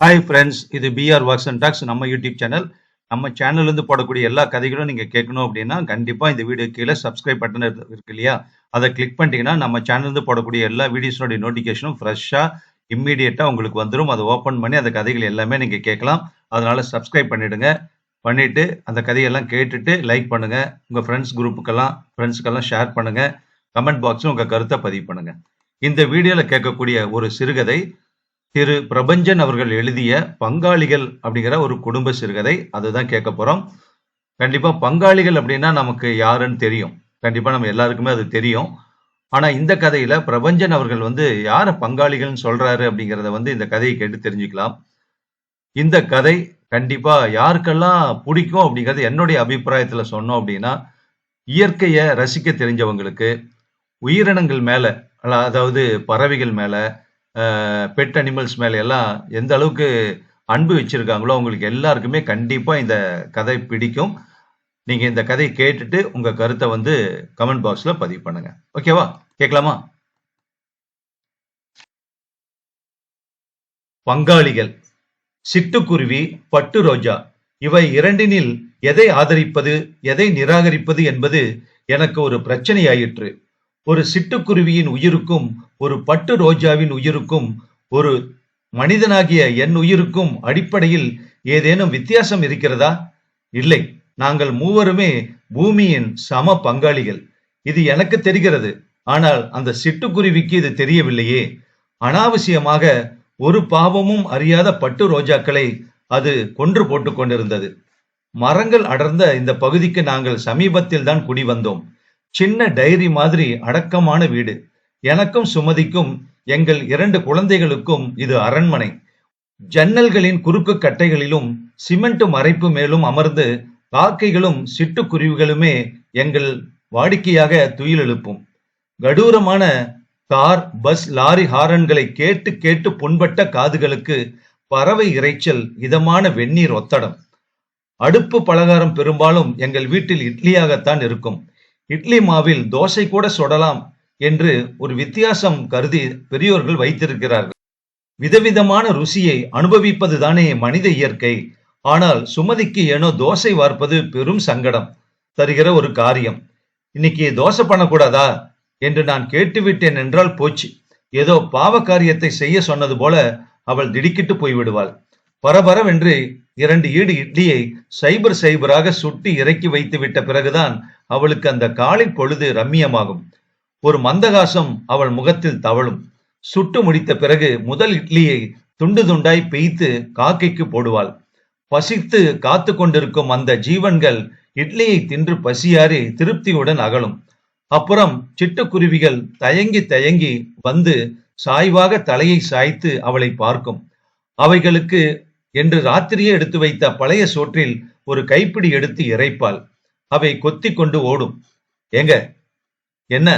Hi friends இது PR walks and talks நம்ம YouTube channel நம்ம சேனல்லேருந்து போடக்கூடிய எல்லா கதைகளும் நீங்கள் கேட்கணும் அப்படின்னா கண்டிப்பாக இந்த வீடியோ கீழே சப்ஸ்கிரைப் பட்டன் இருக்கு இல்லையா? அதை கிளிக் பண்ணிட்டீங்கன்னா நம்ம சேனல்லேருந்து போடக்கூடிய எல்லா வீடியோஸோடைய நோட்டிஃபிகேஷனும் ஃப்ரெஷ்ஷாக இம்மீடியட்டா உங்களுக்கு வந்துடும் அதை ஓப்பன் பண்ணி அந்த கதைகள் எல்லாமே நீங்கள் கேட்கலாம். அதனால் சப்ஸ்கிரைப் பண்ணிவிடுங்க பண்ணிவிட்டு அந்த கதையெல்லாம் கேட்டுட்டு லைக் பண்ணுங்கள் உங்கள் ஃப்ரெண்ட்ஸ் குரூப்புக்கெல்லாம் ஃப்ரெண்ட்ஸ்க்கெல்லாம் ஷேர் பண்ணுங்கள் கமெண்ட் பாக்ஸும் உங்கள் கருத்தை பதிவு பண்ணுங்கள் இந்த வீடியோவில் கேட்கக்கூடிய ஒரு சிறுகதை திரு பிரபஞ்சன் அவர்கள் எழுதிய பங்காளிகள் அப்படிங்கிற ஒரு குடும்ப சிறுகதை அதுதான் கேட்க போறோம். கண்டிப்பா பங்காளிகள் அப்படின்னா நமக்கு யாருன்னு தெரியும். கண்டிப்பா நம்ம எல்லாருக்குமே அது தெரியும். ஆனா இந்த கதையில பிரபஞ்சன் அவர்கள் வந்து யார பங்காளிகள்னு சொல்றாரு அப்படிங்கிறத வந்து இந்த கதையை கேட்டு தெரிஞ்சுக்கலாம். இந்த கதை கண்டிப்பா யாருக்கெல்லாம் பிடிக்கும் அப்படிங்கிறது என்னுடைய அபிப்பிராயத்துல சொன்னோம் அப்படின்னா இயற்கையை ரசிக்க தெரிஞ்சவங்களுக்கு உயிரினங்கள் மேல அல்ல- அதாவது பறவைகள் மேல பெட் அனிமல்ஸ் மேலே எல்லாம் எந்த அளவுக்கு அன்பு வச்சுருக்காங்களோ அவங்களுக்கு எல்லாருக்குமே கண்டிப்பாக இந்த கதை பிடிக்கும். நீங்கள் இந்த கதையை கேட்டுட்டு உங்கள் கருத்தை வந்து கமெண்ட் பாக்ஸில் பதிவு பண்ணுங்கள் ஓகேவா கேட்கலாமா? பங்காளிகள் சிட்டுக்குருவி பட்டு ரோஜா இவை இரண்டினில் எதை ஆதரிப்பது எதை நிராகரிப்பது என்பது எனக்கு ஒரு பிரச்சனையாயிற்று. ஒரு சிட்டுக்குருவியின் உயிருக்கும் ஒரு பட்டு ரோஜாவின் உயிருக்கும் ஒரு மனிதனாகிய என் உயிருக்கும் அடிப்படையில் ஏதேனும் வித்தியாசம் இருக்கிறதா? இல்லை. நாங்கள் மூவருமே பூமியின் சம பங்காளிகள். இது எனக்கு தெரிகிறது. ஆனால் அந்த சிட்டுக்குருவிக்கு இது தெரியவில்லையே. அனாவசியமாக ஒரு பாவமும் அறியாத பட்டு ரோஜாக்களை அது கொன்று போட்டுக் கொண்டிருந்தது. மரங்கள் அடர்ந்த இந்த பகுதிக்கு நாங்கள் சமீபத்தில் தான் குடி வந்தோம். சின்ன டைரி மாதிரி அடக்கமான வீடு. எனக்கும் சுமதிக்கும் எங்கள் இரண்டு குழந்தைகளுக்கும் இது அரண்மனை. ஜன்னல்களின் குறுக்கு கட்டைகளிலும் சிமெண்ட் மறைப்பு மேலும் அமர்ந்து காக்கைகளும் சிட்டுக்குருவிகளுமே எங்கள் வாடிக்கையாக துயில் எழுப்பும். கடூரமான கார் பஸ் லாரி ஹாரன்களை கேட்டு கேட்டு புண்பட்ட காதுகளுக்கு பறவை இரைச்சல் இதமான வெந்நீர் ஒத்தடம். அடுப்பு பலகாரம் பெரும்பாலும் எங்கள் வீட்டில் இட்லியாகத்தான் இருக்கும். இட்லி மாவில் தோசை கூட சுடலாம் என்று ஒரு வித்தியாசம் கருதி பெரியோர்கள் வைத்திருக்கிறார்கள். விதவிதமான ருசியை அனுபவிப்பதுதானே மனித இயற்கை. ஆனால் சுமதிக்கு ஏனோ தோசை வார்ப்பது பெரும் சங்கடம். தருகிற ஒரு காரியம். இன்னைக்கு தோசை பண்ணக்கூடாதா? என்று நான் கேட்டுவிட்டேன் என்றால் போச்சு. ஏதோ பாவ காரியத்தை செய்ய சொன்னது போல அவள் திடுக்கிட்டு போய்விடுவாள். பரபரவென்று இரண்டு ஈடு இட்லியை சைபர் சைபராக சுட்டி இறக்கி வைத்து விட்ட பிறகுதான் அவளுக்கு அந்த காலை பொழுது ரம்மியமாகும். ஒரு மந்தகாசம் அவள் முகத்தில் தவழும். சுட்டு முடித்த பிறகு முதல் இட்லியை துண்டு துண்டாய் பெய்த்து காக்கைக்கு போடுவாள். பசித்து காத்து கொண்டிருக்கும் அந்த ஜீவன்கள் இட்லியை தின்று பசியாறி திருப்தியுடன் அகலும். அப்புறம் சிட்டுக்குருவிகள் தயங்கி தயங்கி வந்து சாய்வாக தலையை சாய்த்து அவளை பார்க்கும். அவைகளுக்கு என்று ராத்திரியே எடுத்து வைத்த பழைய சோற்றில் ஒரு கைப்பிடி எடுத்து இறைப்பாள். அவை கொத்தி கொண்டு ஓடும். ஏங்க என்ன?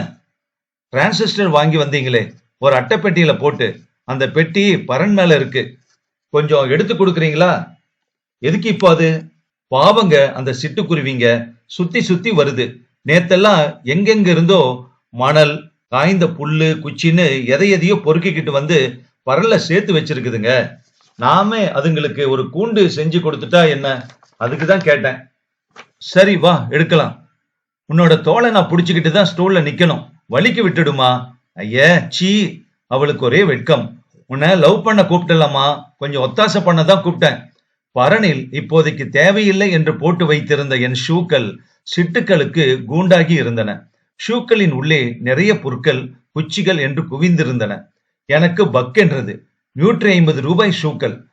டிரான்சிஸ்டர் வாங்கி வந்தீங்களே ஒரு அட்டைப்பெட்டியில போட்டு அந்த பெட்டி பரன் மேல இருக்கு. கொஞ்சம் எடுத்து கொடுக்குறீங்களா? எதுக்கு இப்போ அது? பாவங்க அந்த சிட்டுக்குருவிங்க சுத்தி சுத்தி வருது. நேத்தெல்லாம் எங்கெங்க இருந்தோ மணல் காய்ந்த புல்லு குச்சின்னு எதை எதையோ பொறுக்கிக்கிட்டு வந்து பரல சேர்த்து வச்சிருக்குதுங்க. நாமே அதுங்களுக்கு ஒரு கூண்டு செஞ்சு கொடுத்துட்டா என்ன? அதுக்கு தான் கேட்டேன். சரி வா எடுக்கலாம். உன்னோட தோலை நான் புடிச்சுக்கிட்டு தான் ஸ்டூல்ல நிக்கணும். வலிக்கு விட்டுடுமா? ஐயே சீ அவளுக்கு ஒரே வெட்கம். உன்னை லவ் பண்ண கூப்பிட்டலாமா? கொஞ்சம் ஒத்தாசை பண்ண தான் கூப்பிட்டேன். பரனில் இப்போதைக்கு தேவையில்லை என்று போட்டு வைத்திருந்த என் ஷூக்கள் சிட்டுக்களுக்கு கூண்டாகி இருந்தன. ஷூக்களின் உள்ளே நிறைய புற்கள் குச்சிகள் என்று குவிந்திருந்தன. எனக்கு பக்கென்றது நூற்றி ஐம்பது ரூபாய் ஷூக்கள்.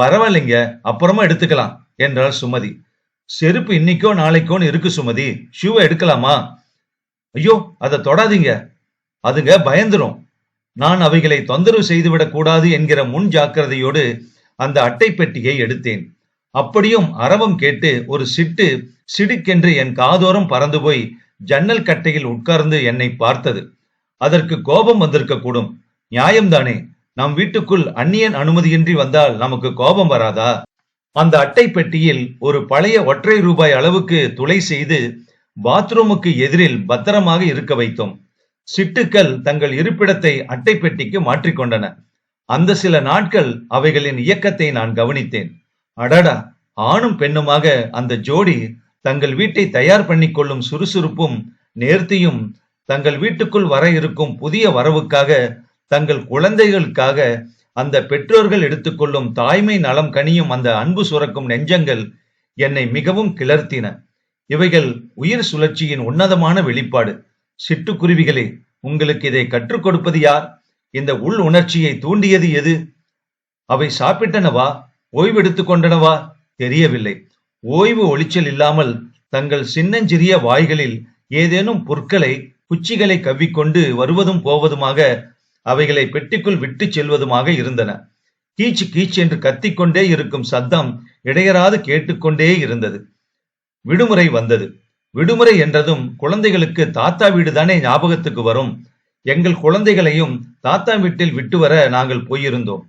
பரவாயில்லைங்க அப்புறமா எடுத்துக்கலாம் என்றாள் சுமதி. செருப்பு இன்னைக்கோ நாளைக்கோன்னு இருக்கு சுமதி. ஷூவை எடுக்கலாமா? ஐயோ அதை தொடாதீங்க. அதுங்க பயந்துரும். நான் அவைகளை தொந்தரவு செய்துவிடக் கூடாது என்கிற முன் ஜாக்கிரதையோடு அந்த அட்டை பெட்டியை எடுத்தேன். அப்படியும் அரவம் கேட்டு ஒரு சிட்டு சிடுக்கென்று என் காதோரம் பறந்து போய் ஜன்னல் கட்டையில் உட்கார்ந்து என்னை பார்த்தது. அதற்கு கோபம் வந்திருக்க கூடும் நியாயம்தானே நம் வீட்டுக்குள் அந்நியன் அனுமதியின்றி வந்தால் நமக்கு கோபம் வராதா? அந்த அட்டை பெட்டியில் ஒரு பழைய ஒற்றை ரூபாய் அளவுக்கு துளை செய்து பாத்ரூமுக்கு எதிரில் பத்திரமாக இருக்க வைத்தோம். சிட்டுக்கள் தங்கள் இருப்பிடத்தை அட்டை பெட்டிக்கு மாற்றிக்கொண்டன அந்த சில நாட்கள் அவைகளின் இயக்கத்தை நான் கவனித்தேன். அடடா! ஆணும் பெண்ணுமாக அந்த ஜோடி தங்கள் வீட்டை தயார் பண்ணி கொள்ளும் சுறுசுறுப்பும் நேர்த்தியும் தங்கள் வீட்டுக்குள் வர இருக்கும் புதிய வரவுக்காக தங்கள் குழந்தைகளுக்காக அந்த பெற்றோர்கள் எடுத்துக்கொள்ளும் தாய்மை நலம் கனியும் அந்த அன்பு சுரக்கும் நெஞ்சங்கள் என்னை மிகவும் கிளர்த்தின. இவைகள் உயிர் சுழற்சியின் உன்னதமான வெளிப்பாடு. சிட்டுக்குருவிகளே உங்களுக்கு இதை கற்றுக் கொடுப்பது யார்? இந்த உள் உணர்ச்சியை தூண்டியது எது? அவை சாப்பிட்டனவா? ஓய்வெடுத்துக் கொண்டனவா? தெரியவில்லை. ஓய்வு ஒளிச்சல் இல்லாமல் தங்கள் சின்னஞ்சிறிய வாய்களில் ஏதேனும் புற்களை குச்சிகளை கவ்விக்கொண்டு வருவதும் போவதுமாக அவைகளை பெட்டிக்குள் விட்டு செல்வதுமாக இருந்தன. கீச்சு கீச் என்று கத்திக்கொண்டே இருக்கும் சத்தம் இடையராது கேட்டுக்கொண்டே இருந்தது. விடுமுறை வந்தது. விடுமுறை என்றதும் குழந்தைகளுக்கு தாத்தா வீடு தானே ஞாபகத்துக்கு வரும். எங்கள் குழந்தைகளையும் தாத்தா வீட்டில் விட்டு வர நாங்கள் போயிருந்தோம்.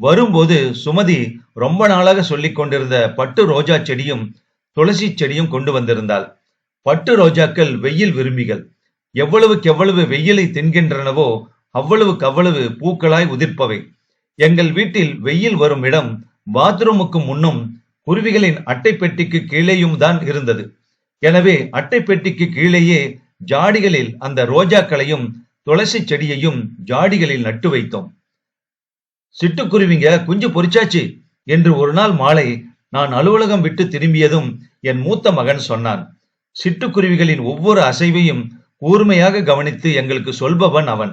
வரும்போது சுமதி ரொம்ப நாளாக சொல்லிக் கொண்டிருந்த பட்டு ரோஜா செடியும் துளசி செடியும் கொண்டு வந்திருந்தாள். பட்டு ரோஜாக்கள் வெயில் விரும்பிகள். எவ்வளவுக்கு எவ்வளவு வெயிலை தின்கின்றனவோ அவ்வளவுக்கு அவ்வளவு பூக்களாய் உதிர்ப்பவை. எங்கள் வீட்டில் வெயில் வரும் இடம் பாத்ரூமுக்கு முன்னும் குருவிகளின் அட்டை பெட்டிக்கு கீழேயும் தான் இருந்தது. எனவே அட்டை பெட்டிக்கு கீழேயே ஜாடிகளில் அந்த ரோஜாக்களையும் துளசி செடியையும் ஜாடிகளில் நட்டு வைத்தோம். சிட்டுக்குருவிங்க குஞ்சு பொறிச்சாச்சு என்று ஒரு நாள் மாலை நான் அலுவலகம் விட்டு திரும்பியதும் என் மூத்த மகன் சொன்னான். சிட்டுக்குருவிகளின் ஒவ்வொரு அசைவையும் கூர்மையாக கவனித்து எங்களுக்கு சொல்பவன் அவன்.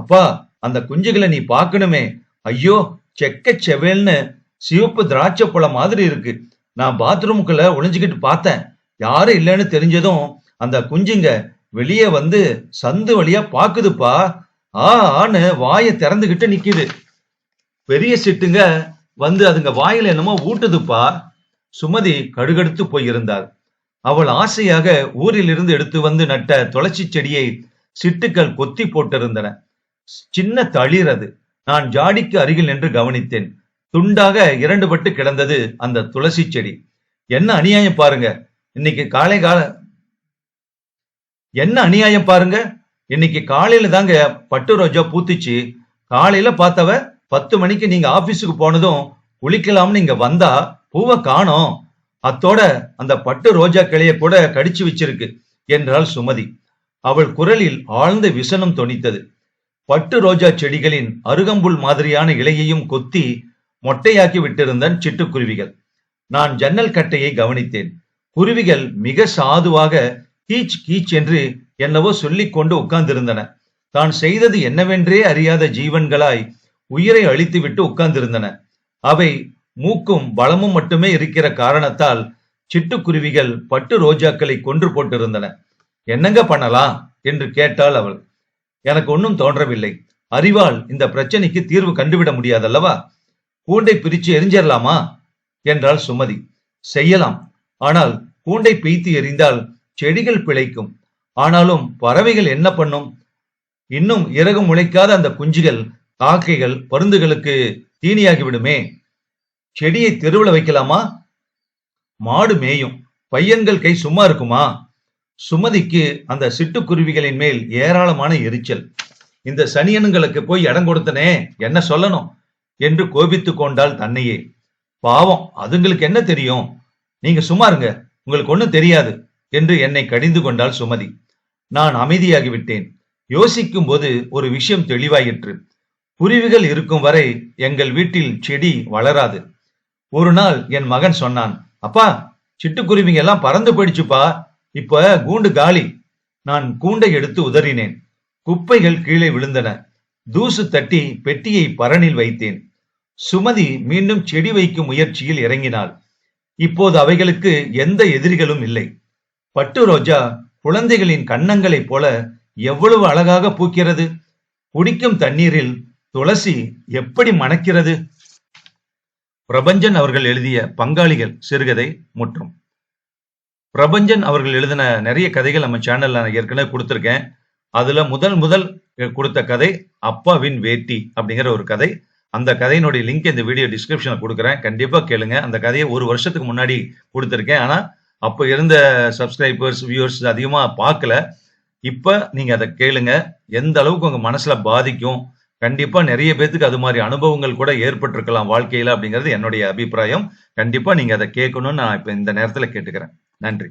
அப்பா அந்த குஞ்சுகளை நீ பார்க்கணுமே. ஐயோ செக்க செவேல்னு சிவப்பு திராட்சை பழம் மாதிரி இருக்கு. நான் பாத்ரூமுக்குள்ள ஒளிஞ்சுக்கிட்டு பார்த்தேன். யாரும் இல்லைன்னு தெரிஞ்சதும் அந்த குஞ்சுங்க வெளியே வந்து சந்து வழியா பாக்குதுப்பா. ஆ ஆன்னு வாயை திறந்துகிட்டு நிக்குது. பெரிய சிட்டுங்க வந்து அதுங்க வாயில என்னமோ ஊட்டுதுப்பா. சுமதி கடுகடுத்து போயிருந்தாள். அவள் ஆசையாக ஊரிலிருந்து எடுத்து வந்து நட்ட துளசி செடியை சிட்டுக்கள் கொத்தி போட்டிருந்தன. சின்ன தளிரது நான் ஜாடிக்கு அருகில் நின்று கவனித்தேன். துண்டாக இரண்டு பட்டு கிடந்தது அந்த துளசி செடி. என்ன அநியாயம் பாருங்க. இன்னைக்கு காலை கால என்ன அநியாயம் பாருங்க. இன்னைக்கு காலையில தாங்க பட்டு ரோஜா பூத்துச்சு. காலையில பார்த்தவ பத்து மணிக்கு நீங்க ஆபீஸுக்கு போனதும் குளிக்கலாம்னு இங்க வந்தா பூவை காணோம். அத்தோட அந்த பட்டு ரோஜா கிளைய கூட கடிச்சு வச்சிருக்கு என்றாள் சுமதி. அவள் குரலில் ஆழ்ந்த விசனம் தொனித்தது. பட்டு ரோஜா செடிகளின் அருகம்புல் மாதிரியான இலையையும் கொத்தி மொட்டையாக்கி விட்டிருந்தன் சிட்டுக்குருவிகள் நான் ஜன்னல் கட்டையை கவனித்தேன். குருவிகள் மிக சாதுவாக கீச் கீச் என்று என்னவோ சொல்லிக் கொண்டு உட்கார்ந்திருந்தன. தான் செய்தது என்னவென்றே அறியாத ஜீவன்களாய் உயிரை அழித்துவிட்டு உட்கார்ந்திருந்தன. அவை மூக்கும் பலமும் மட்டுமே இருக்கிற காரணத்தால் சிட்டுக்குருவிகள் பட்டு ரோஜாக்களை கொன்று போட்டிருந்தன. என்னங்க பண்ணலாம்? என்று கேட்டாள் அவள். எனக்கு ஒன்றும் தோன்றவில்லை. அறிவால் இந்த பிரச்சனைக்கு தீர்வு கண்டுவிட முடியாதல்லவா? கூண்டை பிரிச்சு எரிஞ்சிடலாமா என்றாள் சுமதி. செய்யலாம். ஆனால் கூண்டை பீய்த்து எறிந்தால் செடிகள் பிழைக்கும். ஆனாலும் பறவைகள் என்ன பண்ணும்? இன்னும் இறகு முளைக்காத அந்த குஞ்சுகள் காக்கைகள் பருந்துகளுக்கு தீனியாகிவிடுமே. செடியை தெருவில் வைக்கலாமா? மாடு மேயும். பையன்கள் கை சும்மா இருக்குமா? சுமதிக்கு அந்த சிட்டுக்குருவிகளின் மேல் ஏராளமான எரிச்சல். இந்த சனியனுங்களுக்கு போய் இடம் கொடுத்தனே என்ன சொல்லணும்? என்று கோபித்துக் கொண்டாள் தன்னையே. பாவம் அதுங்களுக்கு என்ன தெரியும்? நீங்க சும்மா இருங்க உங்களுக்கு ஒண்ணும் தெரியாது என்று என்னை கடிந்து கொண்டாள் சுமதி. நான் அமைதியாகிவிட்டேன். யோசிக்கும் போது ஒரு விஷயம் தெளிவாயிற்று. குருவிகள் இருக்கும் வரை எங்கள் வீட்டில் செடி வளராது. ஒரு நாள் என் மகன் சொன்னான் அப்பா சிட்டுக்குருவிங்க எல்லாம் பறந்து போயிடுச்சுப்பா. இப்ப கூண்டு காலி. நான் கூண்டை எடுத்து உதறினேன். குப்பைகள் கீழே விழுந்தன. தூசு தட்டி பெட்டியை பரணில் வைத்தேன். சுமதி மீண்டும் செடி வைக்கும் முயற்சியில் இறங்கினாள். இப்போது அவைகளுக்கு எந்த எதிரிகளும் இல்லை. பட்டு ரோஜா குழந்தைகளின் கன்னங்களைப் போல எவ்வளவு அழகாக பூக்கிறது. குடிக்கும் தண்ணீரில் துளசி எப்படி மணக்கிறது? பிரபஞ்சன் அவர்கள் எழுதிய பங்காளிகள் சிறுகதை முற்றும். பிரபஞ்சன் அவர்கள் எழுதின நிறைய கதைகள் நம்ம சேனல்ல நான் ஏற்கனவே கொடுத்துருக்கேன். அதுல முதல் முதல் கொடுத்த கதை அப்பாவின் வேட்டி அப்படிங்கிற ஒரு கதை. அந்த கதையினுடைய லிங்க் இந்த வீடியோ டிஸ்கிரிப்ஷன்ல கொடுக்குறேன். கண்டிப்பா கேளுங்க. அந்த கதையை ஒரு வருஷத்துக்கு முன்னாடி கொடுத்துருக்கேன். ஆனா அப்ப இருந்த சப்ஸ்கிரைபர்ஸ் வியூவர்ஸ் அதிகமா பார்க்கல. இப்ப நீங்க அதை கேளுங்க. எந்த அளவுக்கு உங்க மனசுல பாதிக்கும்? கண்டிப்பா நிறைய பேத்துக்கு அது மாதிரி அனுபவங்கள் கூட ஏற்பட்டிருக்கலாம் வாழ்க்கையில அப்படிங்கிறது என்னுடைய அபிப்பிராயம். கண்டிப்பா நீங்க அதை கேட்கணும்னு நான் இப்ப இந்த நேரத்துல கேட்டுக்கிறேன். நன்றி.